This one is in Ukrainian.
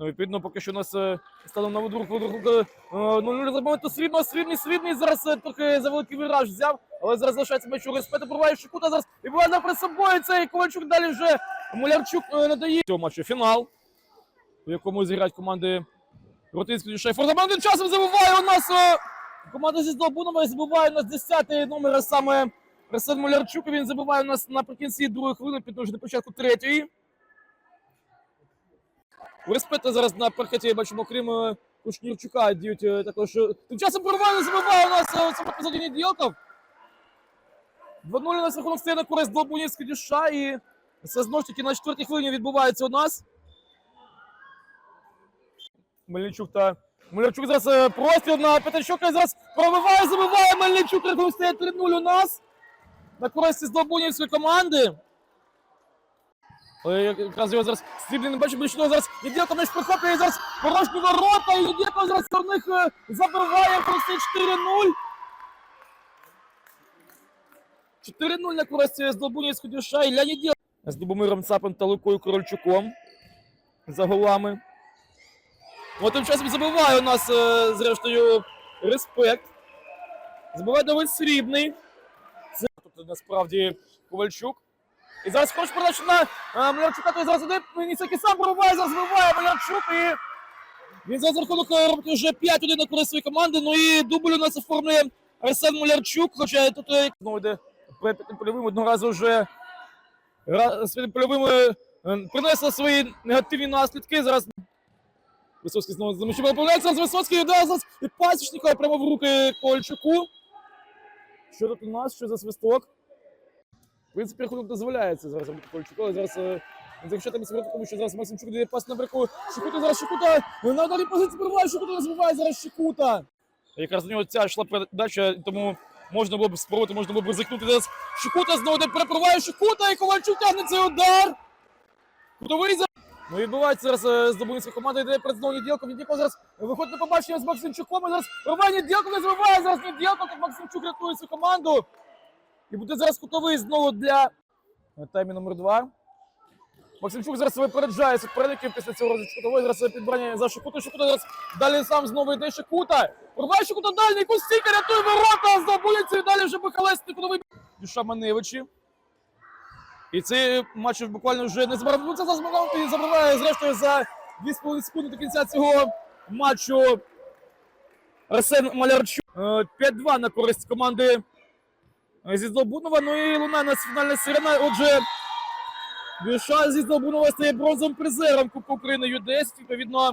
Ну, Відповідно, поки що у нас е, станом на видрук, видрук, е, 0-0 моменту срібно, срібний, срібний. Зараз е, трохи за великий вираж взяв, але зараз залишається м'яч у респету, пробиває Шикута зараз. І буває перед собою цей Ковальчук далі вже Мулярчук надає. Цього матчу фінал, у якому зіграють команди Ротинський Дюшай. Форзаман часом забуває у нас команда зі Здолбунова забуває у нас 10-й номер саме Арсен Мулярчук. Він забуває у нас наприкінці другої хвилини, підтримує до початку третьої. Респекта зараз на паркеті бачимо, крім е, Кушнірчука, діють е, також. е, Тим часом Порвано забиває у нас цьому епізоді Неділков. 2-0 у нас рахунок стає на користь Долбунівської дюша, і це знову ж таки на четвертій хвилині відбувається у нас. Мельничук та Мельничук зараз простріл на П'ятачука і зараз пробиває, забиває Мельничук, рахунок стає 3-0 у нас. На користь з Долбунівської команди. Але якраз його зараз стріблі не бачу, ближче зараз Неділко м'яч прихоплює зараз порожні ворота, і Неділко зараз них е, забиває просто 4-0. 4-0 на користь з Долбунівської душа і Леонід з Дубомиром Цапом та Лукою Корольчуком за голами. От тим часом забиває у нас, е, зрештою, респект. Забиває Давид Срібний. Це тут насправді Ковальчук. І зараз хоче передачу на е, Млярчука, той зараз іде, Ніцяки сам пробиває, зараз вбиває Млярчук і він зараз рахунок е, робить вже 5-1 на користь своєї команди, ну і дубль у нас оформлює Арсен Мулярчук, хоча тут е, знову йде польовим, одного разу вже польовим принесла свої негативні наслідки, зараз Висоцький знову за м'ячем поправляється, зараз Висоцький удар зараз і пасічника прямо в руки Кольчуку. Що тут у нас, що за свисток? В принципі, рахунок дозволяється зараз робити Кольчуку, але зараз е, він захищати тому що зараз Максимчук дає пас на бреку. Шикута зараз Шикута на ударній позиції перебуває, Шикута розвиває зараз Шикута. Якраз до нього ця йшла передача, тому можна було б спробувати, можна було б ризикнути. Зараз Шикута знову де переприває Шикута, і Ковальчук тягне цей удар. Кутовий за... Ну відбувається зараз е, здобунська команда йде перед знову Неділком. Неділков зараз виходить на побачення з Максимчуком. І зараз рває Неділков, не забиває зараз Неділков, так Максимчук рятує свою команду. І буде зараз кутовий знову для е, таймі номер 2. Максимчук зараз випереджає суперників після цього кутової. Зараз е, підбирання за Шикуту. Шикута зараз далі сам знову йде Шикута. Порває Шикута дальній Костійка рятує ворота. Здобується і далі вже Бахалесний кутовий. Душа Маневичі. І цей матч буквально вже не забрав. Ну це зараз Богдан і забиває зрештою за 2,5 секунди до кінця цього матчу. Арсен Малярчук. Е, 5-2 на користь команди е, зі Злобунова. Ну і луна національна сирена. Отже, Віша зі Злобунова стає бронзовим призером Кубку України Ю-10. Відповідно,